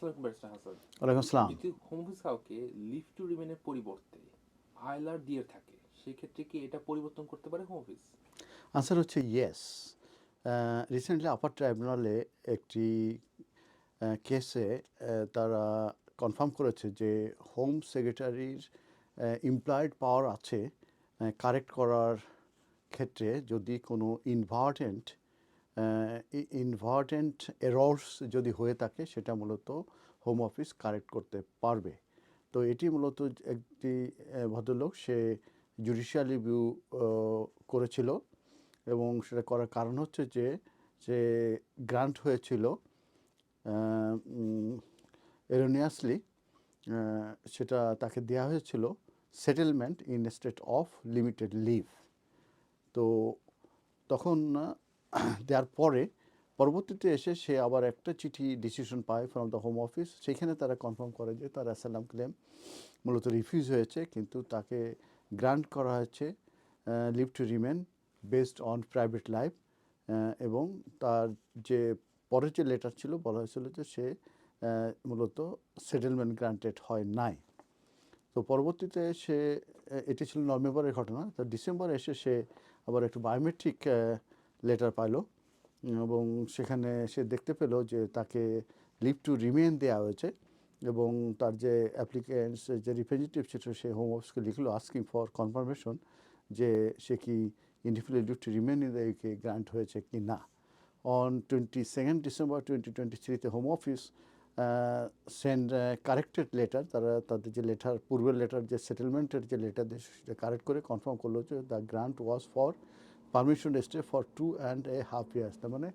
আসসালামু ব্যারিস্টার আসসালাম। যদি হোম অফিস কাউকে লিভ টু রিমেনের পরিবর্তে দিয়ে থাকে সেক্ষেত্রে কি এটা পরিবর্তন করতে পারে হোম অফিস আনসার হচ্ছে ইয়েস রিসেন্টলি আপার ট্রাইব্যুনালে একটি কেসে তারা কনফার্ম করেছে যে হোম সেক্রেটারির ইমপ্লয়েড পাওয়ার আছে কারেক্ট করার ক্ষেত্রে যদি কোনো ইনভার্টেন্ট ইনভার্টেন্ট এরর্স যদি হয়ে থাকে, সেটা মূলত হোম অফিস কারেক্ট করতে পারবে। তো এটি মূলত একটি ভদ্রলোক, সে জুডিশিয়াল রিভিউ করেছিল এবং সেটা করার কারণ হচ্ছে যে যে গ্রান্ট হয়েছিল এরোনিয়াসলি সেটা তাকে দেওয়া হয়েছিল settlement instead of limited leave তো তখন দেওয়ার পরে পরবর্তীতে এসে সে আবার একটা চিঠি ডিসিশন পায় ফ্রম দ্য হোম অফিস সেখানে তারা কনফার্ম করে যে তার অ্যাসালাম ক্লেম মূলত রিফিউজ হয়েছে, কিন্তু তাকে গ্রান্ট করা হয়েছে leave to remain based on private life এবং তার যে পরের যে লেটার ছিল বলা হয়েছিল যে সে মূলত সেটেলমেন্ট গ্রান্টেড হয় নাই। তো পরবর্তীতে সে এটি ছিল নভেম্বরের ঘটনা। তো ডিসেম্বরে এসে সে আবার একটু বায়োমেট্রিক লেটার পাইলো। এবং সেখানে সে দেখতে পেল যে তাকে লিভ টু রিমেন দেওয়া হয়েছে এবং তার যে অ্যাপ্লিকেন্টস যে রিপ্রেজেন্টেটিভ ছিল সে হোম অফিসকে লিখলো আস্কিং ফর কনফার্মেশন যে সে কি indefinite leave to remain in the grant হয়েছে কি না। On twenty second December twenty twenty থ্রিতে home office send corrected letter তারা তাদের যে লেটার পূর্বের লেটার যে সেটেলমেন্টের যে লেটার সেটা কারেক্ট করে কনফার্ম করল যে the grant was for permission stay for two and a half years তার মানে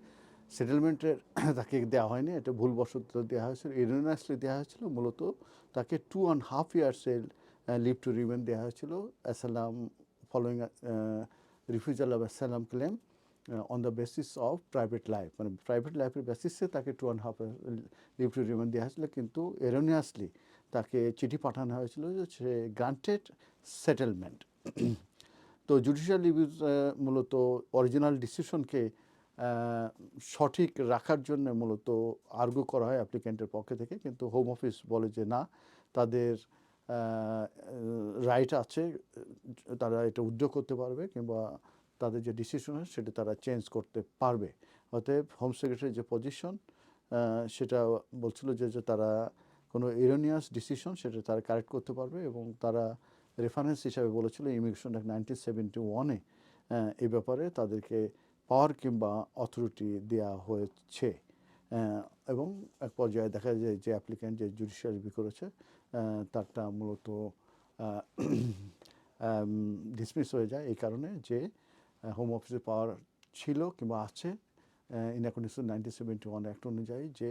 সেটেলমেন্টের তাকে দেওয়া হয়নি, এটা ভুলবশত দেওয়া হয়েছিল ইরোনাসলি দেওয়া হয়েছিল, মূলত তাকে টু অ্যান্ড হাফ ইয়ার্সের লিভ টু রিমেন দেওয়া হয়েছিল asylum following refusal of asylum claim on the basis of private life মানে প্রাইভেট লাইফের বেসিসে তাকে two and half leave to remain দেওয়া হয়েছিল, কিন্তু এরোনিয়াসলি তাকে চিঠি পাঠানো হয়েছিল যে সে গ্রান্টেড সেটেলমেন্ট তো জুডিশিয়াল রিভিউ মূলত অরিজিনাল ডিসিশনকে সঠিক রাখার জন্য মূলত আর্গু করা হয় অ্যাপ্লিক্যান্টের পক্ষে থেকে। কিন্তু হোম অফিস বলে যে না, তাদের রাইট আছে, তারা এটা উদ্যোগ করতে পারবে কিংবা তাদের যে ডিসিশন হয় সেটা তারা চেঞ্জ করতে পারবে। অতএব হোম সেক্রেটারির যে পজিশন সেটা বলছিল যে তারা কোনো এরোনিয়াস ডিসিশন সেটা তারা কারেক্ট করতে পারবে এবং তারা রেফারেন্স হিসাবে বলেছিল ইমিগ্রেশন অ্যাক্ট নাইনটিন সেভেন্টি ওয়ানে এই ব্যাপারে তাদেরকে পাওয়ার কিংবা অথরিটি দেওয়া হয়েছে। এবং এক পর্যায়ে দেখা যায় যে অ্যাপ্লিক্যান্ট যে জুডিশিয়াল রিভিউ করেছে তারটা মূলত ডিসমিস হয়ে যায় এই কারণে যে হোম অফিসে পাওয়ার ছিল কিংবা আছে in accordance nineteen seventy one act অনুযায়ী যে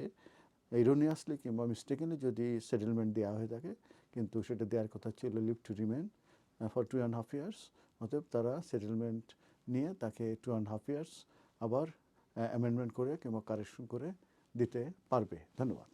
ইরোনিয়াসলি কিংবা মিস্টেকেনলি যদি সেটেলমেন্ট দেওয়া হয়ে থাকে কিন্তু সেটা দেওয়ার কথা ছিল leave to remain for two and half years অতএব তারা সেটেলমেন্ট নিয়ে তাকে টু অ্যান্ড হাফ ইয়ার্স আবার অ্যামেন্ডমেন্ট করে কিংবা কারেকশন করে দিতে পারবে। ধন্যবাদ।